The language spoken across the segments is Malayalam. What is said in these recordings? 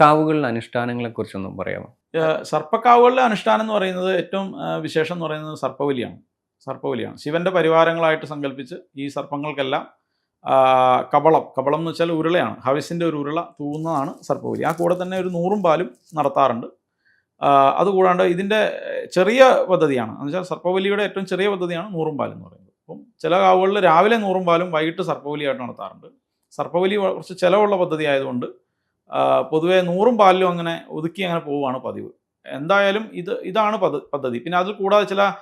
കാവുകളിലെ അനുഷ്ഠാനങ്ങളെ കുറിച്ചൊന്നും പറയാമോ സർപ്പക്കാവുകളിലെ അനുഷ്ഠാനം എന്ന് പറയുന്നത് ഏറ്റവും വിശേഷം എന്ന് പറയുന്നത് സർപ്പവലിയാണ്. സർപ്പവലിയാണ്. ശിവന്റെ പരിവാരങ്ങളായിട്ട് സങ്കല്പിച്ച് ഈ സർപ്പങ്ങൾക്കെല്ലാം കബളം കബളം എന്ന് വെച്ചാൽ ഉരുളയാണ്. ഹവിസിന്റെ ഒരു ഉരുള തൂവുന്നതാണ് സർപ്പവലി. ആ കൂടെ തന്നെ ഒരു നൂറും പാലും നടത്താറുണ്ട്. അതുകൂടാണ്ട് ഇതിന്റെ ചെറിയ പദ്ധതിയാണ്. എന്ന് വെച്ചാൽ സർപ്പവലിയുടെ ഏറ്റവും ചെറിയ പദ്ധതിയാണ് നൂറും പാലും എന്ന് പറയുന്നത്. അപ്പം ചില കാവുകളിൽ രാവിലെ നൂറും പാലും വൈകിട്ട് സർപ്പവലിയായിട്ട് നടത്താറുണ്ട്. സർപ്പവലി കുറച്ച് ചിലവുള്ള പദ്ധതി ആയതുകൊണ്ട് പൊതുവെ നൂറും പാലിലും അങ്ങനെ ഒതുക്കി അങ്ങനെ പോവുകയാണ് പതിവ്. എന്തായാലും ഇത് ഇതാണ് പദ്ധ പദ്ധതി. പിന്നെ അതിൽ കൂടാതെ ചില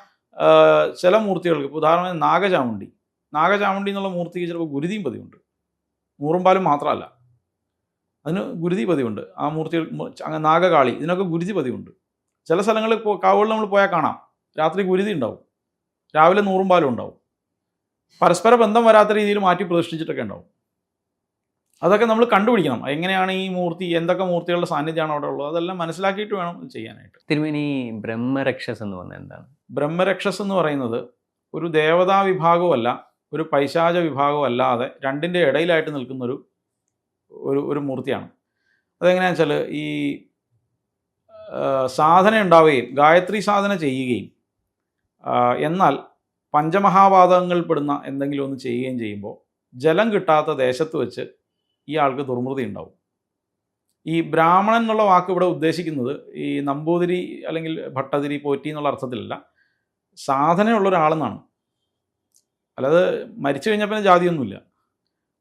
ചില മൂർത്തികൾക്ക് ഇപ്പോൾ ഉദാഹരണത്തിന് നാഗചാമുണ്ടി. നാഗചാമുണ്ടി എന്നുള്ള മൂർത്തിക്ക് ചിലപ്പോൾ ഗുരുതിയും പതിവുണ്ട്. നൂറും പാലും മാത്രമല്ല. അതിന് ഗുരുതി പതിവുണ്ട്. ആ മൂർത്തികൾ അങ്ങനെ നാഗകാളി ഇതിനൊക്കെ ഗുരുതി പതിവുണ്ട്. ചില സ്ഥലങ്ങളിൽ കാവുകളിൽ നമ്മൾ പോയാൽ കാണാം. രാത്രി ഗുരുതി ഉണ്ടാവും. രാവിലെ നൂറും പാലും ഉണ്ടാവും. പരസ്പര ബന്ധം വരാത്ത രീതിയിൽ മാറ്റി പ്രതിഷ്ഠിച്ചിട്ടൊക്കെ ഉണ്ടാവും. അതൊക്കെ നമ്മൾ കണ്ടുപിടിക്കണം. എങ്ങനെയാണ് ഈ മൂർത്തി എന്തൊക്കെ മൂർത്തികളുടെ സാന്നിധ്യമാണ് അവിടെ ഉള്ളത്? അതെല്ലാം മനസ്സിലാക്കിയിട്ട് വേണം ചെയ്യാനായിട്ട്. തിരുമേനി ബ്രഹ്മരക്ഷസ് എന്ന് പറഞ്ഞാൽ എന്താണ്? ബ്രഹ്മരക്ഷസ് എന്ന് പറയുന്നത് ഒരു ദേവതാ വിഭാഗവുമല്ല ഒരു പൈശാച വിഭാഗവും അല്ലാതെ രണ്ടിന്റെ ഇടയിലായിട്ട് നിൽക്കുന്നൊരു ഒരു ഒരു മൂർത്തിയാണ്. അതെങ്ങനെയാണെന്ന് വെച്ചാൽ ഈ സാധന ഉണ്ടാവുകയും ഗായത്രി സാധന ചെയ്യുകയും എന്നാൽ പഞ്ചമഹാപാതകങ്ങൾ പെടുന്ന എന്തെങ്കിലും ഒന്ന് ചെയ്യുകയും ചെയ്യുമ്പോൾ ജലം കിട്ടാത്ത ദേശത്ത് വെച്ച് ഈ ആൾക്ക് ദുർമൃതി ഉണ്ടാവും. ഈ ബ്രാഹ്മണൻ എന്നുള്ള വാക്ക് ഇവിടെ ഉദ്ദേശിക്കുന്നത് ഈ നമ്പൂതിരി അല്ലെങ്കിൽ ഭട്ടതിരി പോറ്റി എന്നുള്ള അർത്ഥത്തിലല്ല. സാധനയുള്ള ഒരാളെന്നാണ്. അല്ലാതെ മരിച്ചു കഴിഞ്ഞാൽ പിന്നെ ജാതിയൊന്നുമില്ല.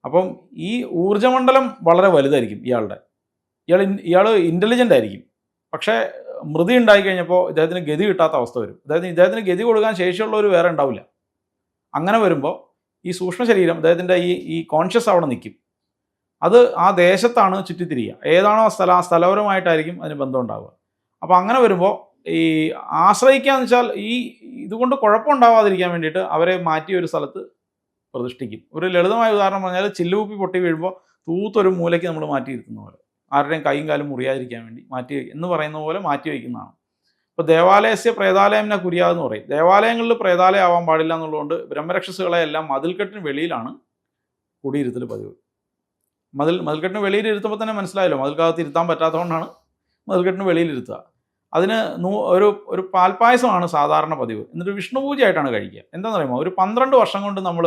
അപ്പം ഈ ഊർജമണ്ഡലം വളരെ വലുതായിരിക്കും ഇയാളുടെ. ഇയാൾ ഇയാൾ ഇന്റലിജന്റ് ആയിരിക്കും. പക്ഷേ മൃതി ഉണ്ടായി കഴിഞ്ഞപ്പോൾ ഇദ്ദേഹത്തിന് ഗതി കിട്ടാത്ത അവസ്ഥ വരും. അതായത് ഇദ്ദേഹത്തിന് ഗതി കൊടുക്കാൻ ശേഷിയുള്ളവർ വേറെ ഉണ്ടാവില്ല. അങ്ങനെ വരുമ്പോൾ ഈ സൂക്ഷ്മ ശരീരം അദ്ദേഹത്തിന്റെ ഈ ഈ കോൺഷ്യസ് അവിടെ നിൽക്കും. അത് ആ ദേശത്താണ് ചുറ്റിത്തിരിയുക. ഏതാണോ സ്ഥലം ആ സ്ഥലപരമായിട്ടായിരിക്കും അതിന് ബന്ധം ഉണ്ടാവുക അപ്പോൾ അങ്ങനെ വരുമ്പോൾ ഈ ആശ്രയിക്കുക എന്ന് വെച്ചാൽ ഈ ഇതുകൊണ്ട് കുഴപ്പമുണ്ടാവാതിരിക്കാൻ വേണ്ടിയിട്ട് അവരെ മാറ്റി ഒരു സ്ഥലത്ത് പ്രതിഷ്ഠിക്കും. ഒരു ലളിതമായ ഉദാഹരണം പറഞ്ഞാൽ ചില്ലുകുപ്പി പൊട്ടി വീഴുമ്പോൾ തൂത്തൊരു മൂലയ്ക്ക് നമ്മൾ മാറ്റിയിരുത്തുന്ന പോലെ. ആരുടെയും കൈയും കാലും മുറിയാതിരിക്കാൻ വേണ്ടി മാറ്റി എന്ന് പറയുന്ന പോലെ മാറ്റി വയ്ക്കുന്നതാണ്. ഇപ്പോൾ ദേവാലയസ്യ പ്രേതാലയംന കുര്യാതെന്ന് പറയും. ദേവാലയങ്ങളിൽ പ്രേതാലയം ആവാൻ പാടില്ല എന്നുള്ളതുകൊണ്ട് ബ്രഹ്മരക്ഷസുകളെ എല്ലാം മതിൽക്കെട്ടിന് വെളിയിലാണ് കുടിയിരുത്തൽ പതിവ്. മതിൽ മതിൽക്കെട്ടിന് വെളിയിൽ ഇരുത്തുമ്പോൾ തന്നെ മനസ്സിലായല്ലോ. മതിൽക്കകത്ത് ഇരുത്താൻ പറ്റാത്തതുകൊണ്ടാണ് മതിൽക്കെട്ടിന് വെളിയിൽ ഇരുത്തുക അതിന് നൂ ഒരു ഒരു പാൽപ്പായസമാണ് സാധാരണ പതിവ്. എന്നിട്ട് വിഷ്ണു പൂജയായിട്ടാണ് കഴിക്കുക. എന്താണെന്ന് പറയുമ്പോൾ ഒരു പന്ത്രണ്ട് വർഷം കൊണ്ട് നമ്മൾ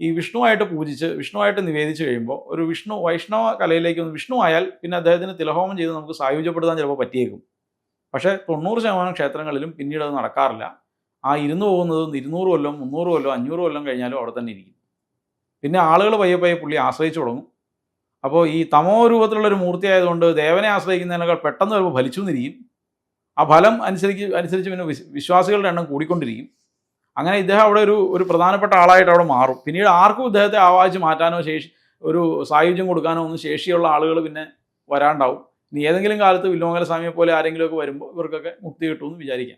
ഈ വിഷ്ണുവായിട്ട് പൂജിച്ച് വിഷ്ണുവായിട്ട് നിവേദിച്ച് കഴിയുമ്പോൾ ഒരു വിഷ്ണു വൈഷ്ണവ കലയിലേക്ക് ഒന്ന് വിഷ്ണു ആയാൽ പിന്നെ അദ്ദേഹത്തിന് തിലഹോമം ചെയ്ത് നമുക്ക് സായുജ്യപ്പെടുത്താൻ ചിലപ്പോൾ പറ്റിയേക്കും. പക്ഷേ തൊണ്ണൂറ് ശതമാനം ക്ഷേത്രങ്ങളിലും പിന്നീട് അത് നടക്കാറില്ല. ആ ഇരുന്ന് പോകുന്നത് ഇരുന്നൂറ് കൊല്ലം മുന്നൂറ് കൊല്ലം അഞ്ഞൂറ് കൊല്ലം കഴിഞ്ഞാലും അവിടെ തന്നെ ഇരിക്കും. പിന്നെ ആളുകൾ പയ്യെ പയ്യെ പുള്ളി ആശ്രയിച്ചു തുടങ്ങും. അപ്പോൾ ഈ തമോ രൂപത്തിലുള്ള ഒരു മൂർത്തി ആയതുകൊണ്ട് ദേവനെ ആശ്രയിക്കുന്നതിനേക്കാൾ പെട്ടെന്ന് വരുമ്പോൾ ഫലിച്ചു എന്നിരിക്കും. ആ ഫലം അനുസരിച്ച് അനുസരിച്ച് പിന്നെ വിശ്വാസികളുടെ എണ്ണം കൂടിക്കൊണ്ടിരിക്കും. അങ്ങനെ ഇദ്ദേഹം അവിടെ ഒരു ഒരു പ്രധാനപ്പെട്ട ആളായിട്ട് അവിടെ മാറും. പിന്നീട് ആർക്കും ഇദ്ദേഹത്തെ ആവാഹിച്ച് മാറ്റാനോ ശേഷി ഒരു സായുജ്യം കൊടുക്കാനോ ഒന്നും ശേഷിയുള്ള ആളുകൾ പിന്നെ വരാണ്ടാവും. ഇനി ഏതെങ്കിലും കാലത്ത് വില്ലോമംഗല സ്വാമിയെ പോലെ ആരെങ്കിലുമൊക്കെ വരുമ്പോൾ ഇവർക്കൊക്കെ മുക്തി കിട്ടുമെന്ന് വിചാരിക്കാം.